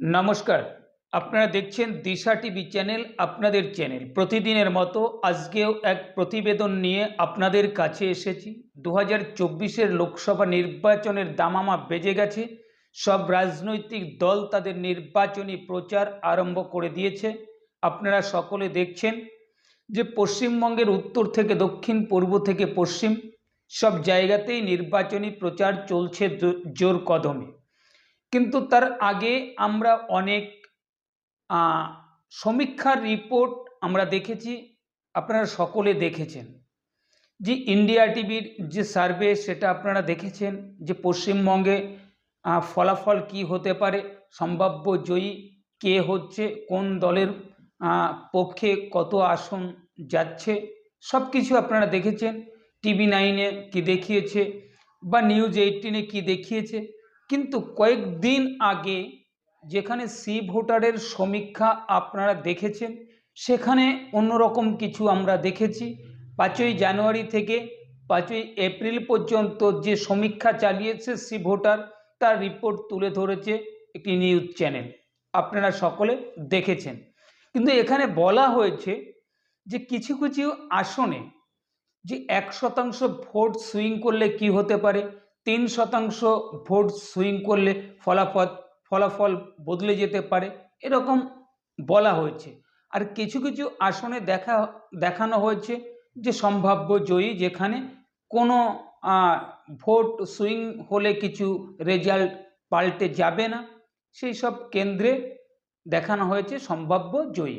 নমস্কার। আপনারা দেখছেন দিশা টিভি চ্যানেল, আপনাদের চ্যানেল। প্রতিদিনের মতো আজকেও এক প্রতিবেদন নিয়ে আপনাদের কাছে এসেছি। দু হাজার লোকসভা নির্বাচনের দামামা বেজে গেছে। সব রাজনৈতিক দল তাদের নির্বাচনী প্রচার আরম্ভ করে দিয়েছে। আপনারা সকলে দেখছেন যে পশ্চিমবঙ্গের উত্তর থেকে দক্ষিণ, পূর্ব থেকে পশ্চিম সব জায়গাতেই নির্বাচনী প্রচার চলছে জোর কদমে। কিন্তু তার আগে আমরা অনেক সমীক্ষার রিপোর্ট আমরা দেখেছি, আপনারা সকলে দেখেছেন। যে ইন্ডিয়া টিভির যে সার্ভে, সেটা আপনারা দেখেছেন যে পশ্চিমবঙ্গে ফলাফল কি হতে পারে, সম্ভাব্য জয়ী কে হচ্ছে, কোন দলের পক্ষে কত আসন যাচ্ছে সব কিছু আপনারা দেখেছেন। টিভি নাইনে কি দেখিয়েছে বা নিউজ এইটিনে কি দেখিয়েছে কিন্তু কয়েকদিন আগে যেখানে সি ভোটারের সমীক্ষা আপনারা দেখেছেন, সেখানে অন্যরকম কিছু আমরা দেখেছি। পাঁচই জানুয়ারি থেকে পাঁচই এপ্রিল পর্যন্ত যে সমীক্ষা চালিয়েছে সি ভোটার, তার রিপোর্ট তুলে ধরেছে একটি নিউজ চ্যানেল। আপনারা সকলে দেখেছেন। কিন্তু এখানে বলা হয়েছে যে কিছু কিছু আসনে যে এক শতাংশ ভোট সুইং করলে কি হতে পারে তিন শতাংশ ভোট সুইং করলে ফলাফল ফলাফল বদলে যেতে পারে, এরকম বলা হয়েছে। আর কিছু কিছু আসনে দেখা, দেখানো হয়েছে যে সম্ভাব্য জয়ী, যেখানে কোনো ভোট সুইং হলে কিছু রেজাল্ট পাল্টে যাবে না, সেই সব কেন্দ্রে দেখানো হয়েছে সম্ভাব্য জয়ী।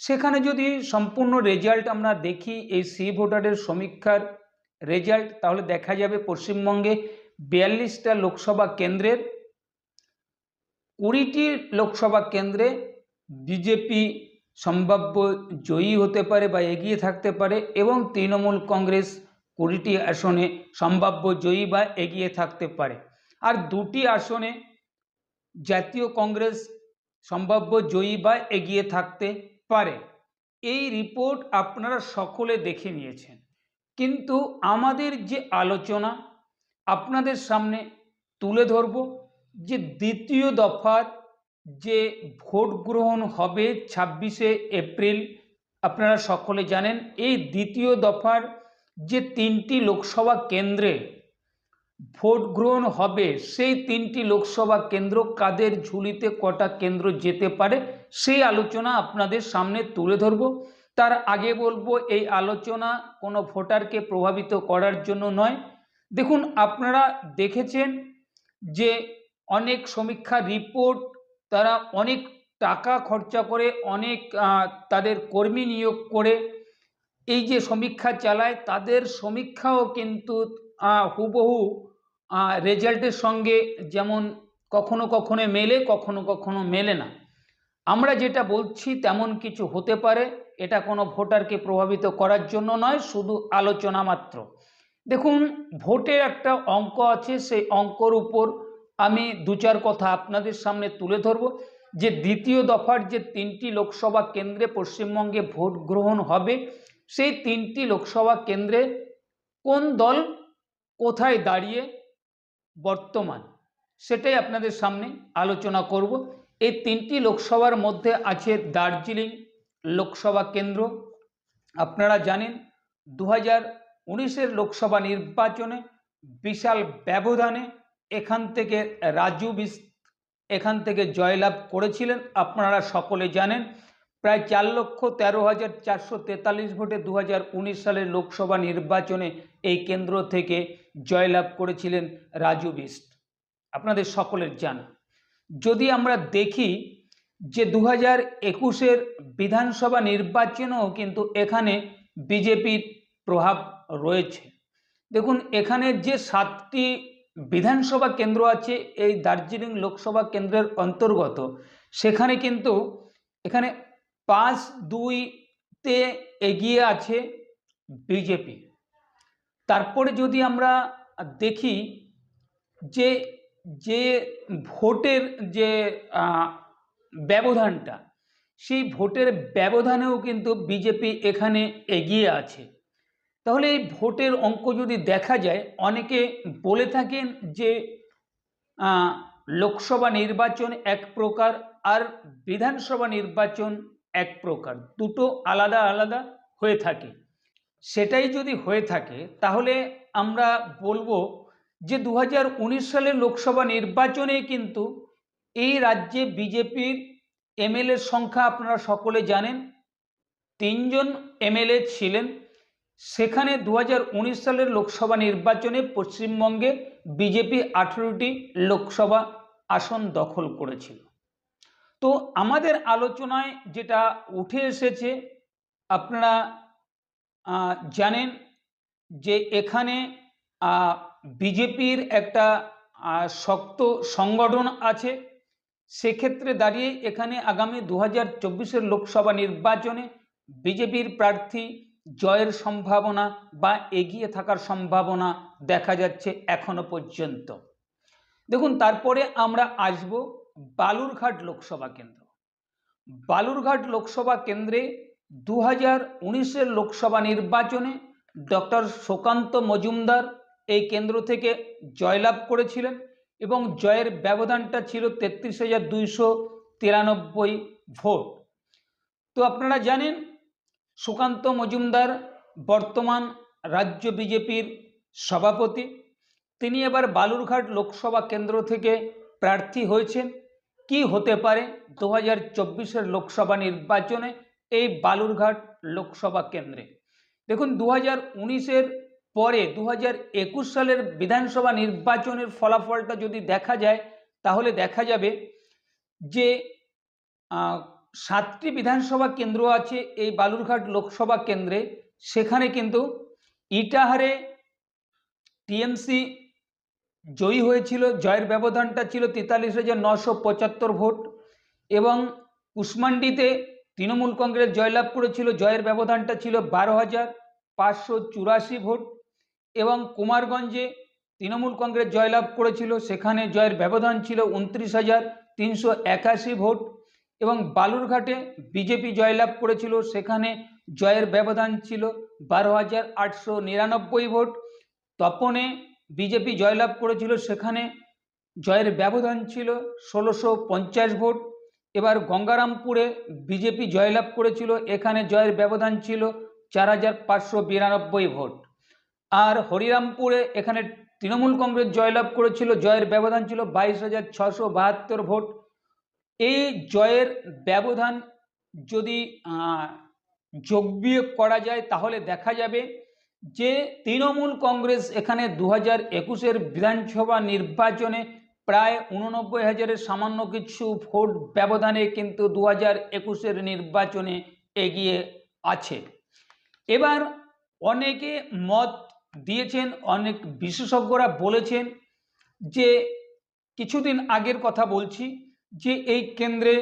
সেখানে যদি সম্পূর্ণ রেজাল্ট আমরা দেখি এই সি ভোটারের সমীক্ষার রেজাল্ট, তাহলে দেখা যাবে পশ্চিমবঙ্গে বিয়াল্লিশটা লোকসভা কেন্দ্রের কুড়িটি লোকসভা কেন্দ্রে বিজেপি সম্ভাব্য জয়ী হতে পারে বা এগিয়ে থাকতে পারে এবং তৃণমূল কংগ্রেস কুড়িটি আসনে সম্ভাব্য জয়ী বা এগিয়ে থাকতে পারে। আর দুটি আসনে জাতীয় কংগ্রেস সম্ভাব্য জয়ী বা এগিয়ে থাকতে পারে। এই রিপোর্ট আপনারা সকলে দেখে নিয়েছেন। কিন্তু আমাদের যে আলোচনা আপনাদের সামনে তুলে ধরব যে দ্বিতীয় দফার যে ভোট গ্রহণ হবে ছাব্বিশে এপ্রিল, আপনারা সকলে জানেন, এই দ্বিতীয় দফার যে তিনটি লোকসভা কেন্দ্রে ভোট গ্রহণ হবে, সেই তিনটি লোকসভা কেন্দ্র কাদের ঝুলিতে কটা কেন্দ্র যেতে পারে, সেই আলোচনা আপনাদের সামনে তুলে ধরব। তার আগে বলব, এই আলোচনা কোনো ভোটারকে প্রভাবিত করার জন্য নয় দেখুন, আপনারা দেখেছেন যে অনেক সমীক্ষা রিপোর্ট তারা অনেক টাকা খরচা করে, অনেক তাদের কর্মী নিয়োগ করে। এই যে সমীক্ষা চালায়, তাদের সমীক্ষাও কিন্তু হুবহু রেজাল্টের সঙ্গে যেমন কখনো কখনো মেলে, কখনো কখনো মেলে না। আমরা যেটা বলছি, তেমন কিছু হতে পারে। এটা কোনো ভোটারকে প্রভাবিত করার জন্য নয়, শুধু আলোচনা মাত্র। দেখুন, ভোটের একটা অঙ্ক আছে, সেই অঙ্কর উপর আমি দু চার কথা আপনাদের সামনে তুলে ধরব। যে দ্বিতীয় দফার যে তিনটি লোকসভা কেন্দ্রে পশ্চিমবঙ্গে ভোট গ্রহণ হবে, সেই তিনটি লোকসভা কেন্দ্রে কোন দল কোথায় দাঁড়িয়ে বর্তমান, সেটাই আপনাদের সামনে আলোচনা করব। এই তিনটি লোকসভার মধ্যে আছে দার্জিলিং লোকসভা কেন্দ্র। আপনারা জানেন দু হাজার উনিশের লোকসভা নির্বাচনে বিশাল ব্যবধানে এখান থেকে রাজু বিস, এখান থেকে জয়লাভ করেছিলেন। আপনারা সকলে জানেন, প্রায় চার লক্ষ তেরো হাজার চারশো তেতাল্লিশ ভোটে দু হাজার উনিশ সালের লোকসভা নির্বাচনে এই কেন্দ্র থেকে জয়লাভ করেছিলেন রাজু বিস্ট আপনাদের সকলের জানা। যদি আমরা দেখি যে দু হাজার একুশের বিধানসভা নির্বাচনেও কিন্তু এখানে বিজেপির প্রভাব রয়েছে। দেখুন, এখানে যে সাতটি বিধানসভা কেন্দ্র আছে, এই দার্জিলিং লোকসভা কেন্দ্রের অন্তর্গত, সেখানে কিন্তু এখানে পাঁচ দুইতে এগিয়ে আছে বিজেপি। তারপরে যদি আমরা দেখি যে যে ভোটের যে ব্যবধানটা, সেই ভোটের ব্যবধানেও কিন্তু বিজেপি এখানে এগিয়ে আছে। তাহলে এই ভোটের অঙ্ক যদি দেখা যায়, অনেকে বলে থাকেন যে লোকসভা নির্বাচন এক প্রকার আর বিধানসভা নির্বাচন এক প্রকার। দুটো আলাদা আলাদা হয়ে থাকে। সেটাই যদি হয়ে থাকে, তাহলে আমরা বলব যে দু সালের লোকসভা নির্বাচনে কিন্তু এই রাজ্যে বিজেপির এমএলএর সংখ্যা আপনারা সকলে জানেন। তিনজন এমএলএ ছিলেন। সেখানে দু হাজার উনিশ সালের লোকসভা নির্বাচনে পশ্চিমবঙ্গে বিজেপি আঠেরোটি লোকসভা আসন দখল করেছিল। তো আমাদের আলোচনায় যেটা উঠে এসেছে, আপনারা জানেন যে এখানে বিজেপির একটা শক্ত সংগঠন আছে। সেক্ষেত্রে দাঁড়িয়ে এখানে আগামী দু হাজার লোকসভা নির্বাচনে বিজেপির প্রার্থী জয়ের সম্ভাবনা বা এগিয়ে থাকার সম্ভাবনা দেখা যাচ্ছে এখনও পর্যন্ত। দেখুন, তারপরে আমরা আসব বালুরঘাট লোকসভা কেন্দ্র। বালুরঘাট লোকসভা কেন্দ্রে দু হাজার লোকসভা নির্বাচনে ডক্টর সুকান্ত মজুমদার এই কেন্দ্র থেকে জয়লাভ করেছিলেন এবং জয়ের ব্যবধানটা ছিল তেত্রিশ হাজার দুইশো তিরানব্বই ভোট। তো আপনারা জানেন সুকান্ত মজুমদার, বর্তমান রাজ্য বিজেপির সভাপতি। তিনি এবার বালুরঘাট লোকসভা কেন্দ্র থেকে প্রার্থী হয়েছেন। কি হতে পারে দু হাজার লোকসভা নির্বাচনে এই বালুরঘাট লোকসভা কেন্দ্রে? দেখুন, দু হাজার পরে দু হাজার একুশ সালের বিধানসভা নির্বাচনের ফলাফলটা যদি দেখা যায়, তাহলে দেখা যাবে যে সাতটি বিধানসভা কেন্দ্র আছে এই বালুরঘাট লোকসভা কেন্দ্রে। সেখানে কিন্তু ইটাহারে টিএমসি জয়ী হয়েছিল, জয়ের ব্যবধানটা ছিল তেতাল্লিশ হাজার নশো পঁচাত্তর ভোট এবং কুশমান্ডিতে তৃণমূল কংগ্রেস জয়লাভ করেছিল, জয়ের ব্যবধানটা ছিল বারো হাজার পাঁচশো চুরাশি ভোট এবং কুমারগঞ্জে তৃণমূল কংগ্রেস জয়লাভ করেছিল, সেখানে জয়ের ব্যবধান ছিল উনত্রিশ হাজার তিনশো একাশি ভোট এবং বালুরঘাটে বিজেপি জয়লাভ করেছিল। সেখানে জয়ের ব্যবধান ছিল বারো হাজার আটশো নিরানব্বই ভোট। তপনে বিজেপি জয়লাভ করেছিল। সেখানে জয়ের ব্যবধান ছিল ষোলোশো পঞ্চাশ ভোট। এবার গঙ্গারামপুরে বিজেপি জয়লাভ করেছিল। এখানে জয়ের ব্যবধান ছিল চার হাজার পাঁচশো বিরানব্বই ভোট। আর হরিরামপুরে এখানে তৃণমূল কংগ্রেস জয়লাভ করেছিল। জয়ের ব্যবধান ছিল বাইশ হাজার ছশো বাহাত্তর ভোট। এই জয়ের ব্যবধান যদি আহ, যোগ বিয়োগ করা যায় তাহলে দেখা যাবে যে তৃণমূল কংগ্রেস এখানে দু হাজার একুশের বিধানসভা নির্বাচনে প্রায় উননব্বই হাজারের সামান্য কিছু ভোট ব্যবধানে কিন্তু দু হাজার একুশের নির্বাচনে এগিয়ে আছে। এবার অনেকে মত দিয়েছেন অনেক বিশেষজ্ঞরা বলেছেন যে কিছুদিন আগের কথা বলছি যে এই কেন্দ্রে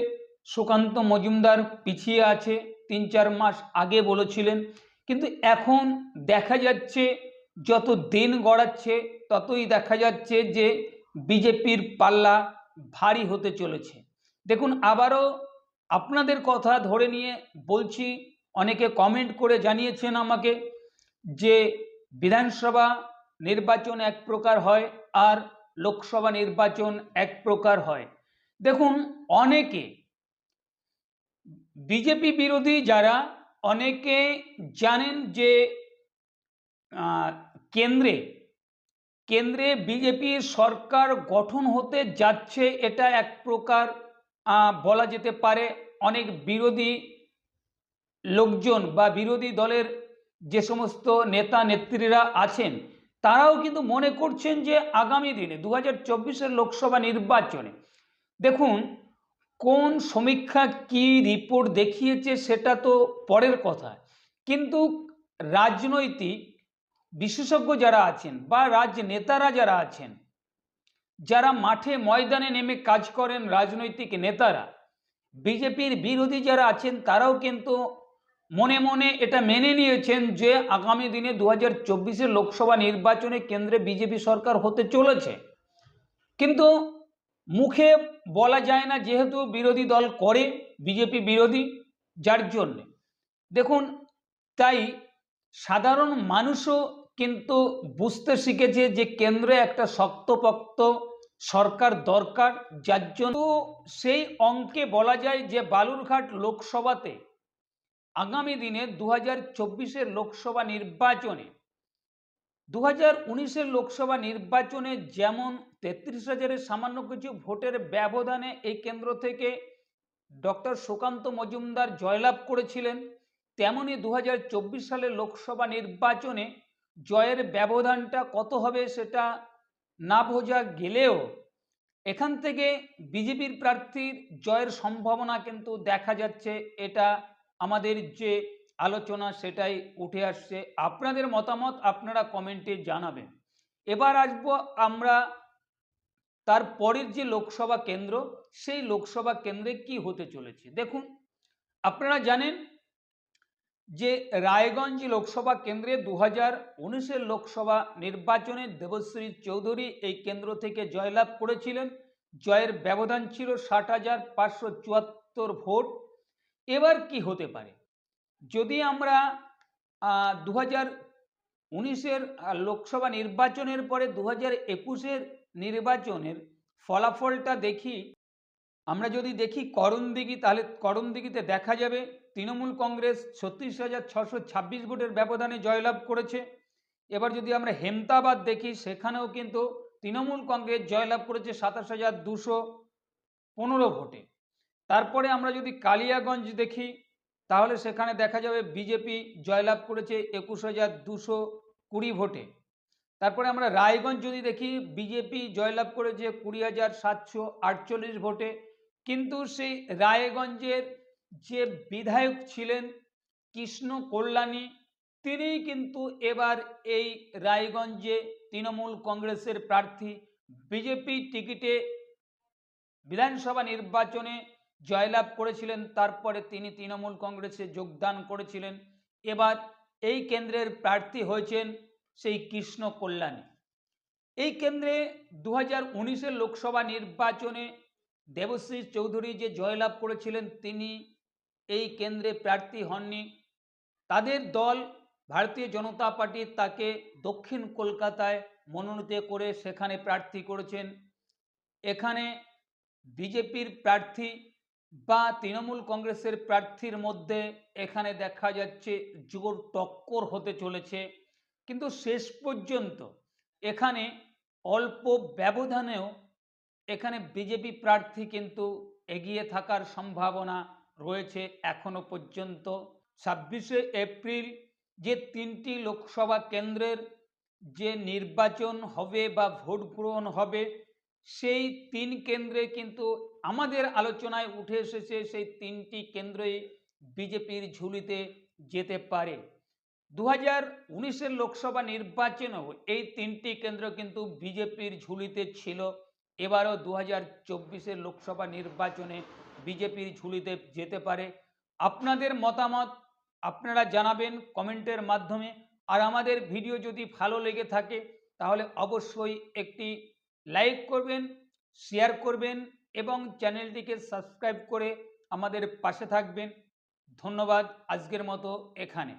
সুকান্ত মজুমদার পিছিয়ে আছে, তিন চার মাস আগে বলেছিলেন। কিন্তু এখন দেখা যাচ্ছে, যত দিন গড়াচ্ছে, ততই দেখা যাচ্ছে যে বিজেপির পাল্লা ভারী হতে চলেছে। দেখুন, আবারও আপনাদের কথা ধরে নিয়ে বলছি, অনেকে কমেন্ট করে জানিয়েছেন আমাকে যে বিধানসভা নির্বাচন এক প্রকার হয় আর লোকসভা নির্বাচন এক প্রকার হয়। দেখুন, অনেকে বিজেপি বিরোধী যারা, অনেকে জানেন যে কেন্দ্রে কেন্দ্রে বিজেপি সরকার গঠন হতে যাচ্ছে এটা এক প্রকার বলা যেতে পারে অনেক বিরোধী লোকজন বা বিরোধী দলের যে সমস্ত নেতা নেত্রীরা আছেন, তারাও কিন্তু মনে করছেন যে আগামী দিনে দু হাজার লোকসভা নির্বাচনে দেখুন, কোন সমীক্ষা কি রিপোর্ট দেখিয়েছে সেটা তো পরের কথা। কিন্তু রাজনৈতিক বিশেষজ্ঞ যারা আছেন বা রাজনেতারা যারা আছেন, যারা মাঠে ময়দানে নেমে কাজ করেন রাজনৈতিক নেতারা, বিজেপির বিরোধী যারা আছেন তারাও কিন্তু মনে মনে এটা মেনে নিয়েছেন যে আগামী দিনে দু হাজার লোকসভা নির্বাচনে কেন্দ্রে বিজেপি সরকার হতে চলেছে। কিন্তু মুখে বলা যায় না যেহেতু বিরোধী দল করে, বিজেপি বিরোধী, যার জন্যে। দেখুন, তাই সাধারণ মানুষও কিন্তু বুঝতে শিখেছে যে কেন্দ্রে একটা শক্তপোক্ত সরকার দরকার, যার জন্য সেই অঙ্কে বলা যায় যে বালুরঘাট লোকসভাতে আগামী দিনে দু হাজার লোকসভা নির্বাচনে দু হাজার উনিশের লোকসভা নির্বাচনে যেমন তেত্রিশ হাজারের সামান্য কিছু ভোটের ব্যবধানে এই কেন্দ্র থেকে ডক্টর সুকান্ত মজুমদার জয়লাভ করেছিলেন, তেমনি দু হাজার চব্বিশ সালের লোকসভা নির্বাচনে জয়ের ব্যবধানটা কত হবে সেটা না বোঝা গেলেও এখান থেকে বিজেপির প্রার্থীর জয়ের সম্ভাবনা কিন্তু দেখা যাচ্ছে। এটা আমাদের যে আলোচনা সেটাই উঠে আসছে। আপনাদের মতামত আপনারা কমেন্টে জানাবেন। এবার আসব আমরা তার পরের যে লোকসভা কেন্দ্র, সেই লোকসভা কেন্দ্রে কি হতে চলেছে। দেখুন, আপনারা জানেন যে রায়গঞ্জ লোকসভা কেন্দ্রে দু হাজার লোকসভা নির্বাচনে দেবশ্রী চৌধুরী এই কেন্দ্র থেকে জয়লাভ করেছিলেন। জয়ের ব্যবধান ছিল ষাট হাজার পাঁচশো চুয়াত্তর ভোট। এবার কি হতে পারে? যদি আমরা দু হাজার উনিশের লোকসভা নির্বাচনের পরে দু হাজার একুশের নির্বাচনের ফলাফলটা দেখি, আমরা যদি দেখি করণদিঘি তাহলে করণদিঘিতে দেখা যাবে তৃণমূল কংগ্রেস ছত্রিশ হাজার ছশো ছাব্বিশ ভোটের ব্যবধানে জয়লাভ করেছে। এবার যদি আমরা হেমতাবাদ দেখি, সেখানেও কিন্তু তৃণমূল কংগ্রেস জয়লাভ করেছে সাতাশ হাজার দুশো পনেরো ভোটে। তারপরে আমরা যদি কালিয়াগঞ্জ দেখি তাহলে সেখানে দেখা যাবে বিজেপি জয়লাভ করেছে একুশ হাজার দুশো কুড়ি ভোটে। তারপরে আমরা রায়গঞ্জ যদি দেখি, বিজেপি জয়লাভ করেছে কুড়ি হাজার সাতশো আটচল্লিশ ভোটে। কিন্তু সেই রায়গঞ্জের যে বিধায়ক ছিলেন কৃষ্ণ কল্যাণী তিনি কিন্তু এবার এই রায়গঞ্জে তৃণমূল কংগ্রেসের প্রার্থী। বিজেপি টিকিটে বিধানসভা নির্বাচনে জয়লাভ করেছিলেন, তারপরে তিনি তৃণমূল কংগ্রেসে যোগদান করেছিলেন। এবার এই কেন্দ্রের প্রার্থী হয়েছেন সেই কৃষ্ণ কল্যাণী। এই কেন্দ্রে দু হাজার লোকসভা নির্বাচনে দেবশ্রী চৌধুরী যে জয়লাভ করেছিলেন, তিনি এই কেন্দ্রে প্রার্থী হননি। তাদের দল ভারতীয় জনতা পার্টি তাকে দক্ষিণ কলকাতায় মনোনীত করে সেখানে প্রার্থী করেছেন। এখানে বিজেপির প্রার্থী বা তৃণমূল কংগ্রেসের প্রার্থীর মধ্যে এখানে দেখা যাচ্ছে জোর টক্কর হতে চলেছে। কিন্তু শেষ পর্যন্ত এখানে অল্প ব্যবধানেও এখানে বিজেপি প্রার্থী কিন্তু এগিয়ে থাকার সম্ভাবনা রয়েছে এখনও পর্যন্ত। ছাব্বিশে এপ্রিল যে তিনটি লোকসভা কেন্দ্রের যে নির্বাচন হবে বা ভোট গ্রহণ হবে সেই তিন কেন্দ্রে কিন্তু আমাদের আলোচনায় উঠে এসেছে সেই তিনটি কেন্দ্রই বিজেপির ঝুলিতে যেতে পারে। দু হাজার উনিশের লোকসভা নির্বাচনেও এই তিনটি কেন্দ্র কিন্তু বিজেপির ঝুলিতে ছিল। এবারও দু হাজার চব্বিশের লোকসভা নির্বাচনে বিজেপির ঝুলিতে যেতে পারে। আপনাদের মতামত আপনারা জানাবেন কমেন্টের মাধ্যমে। আর আমাদের ভিডিও যদি ভালো লেগে থাকে, তাহলে অবশ্যই একটি লাইক করবেন শেয়ার করবেন এবং চ্যানেলটিকে সাবস্ক্রাইব করে আমাদের পাশে থাকবেন। ধন্যবাদ আজকের মতো এখানে।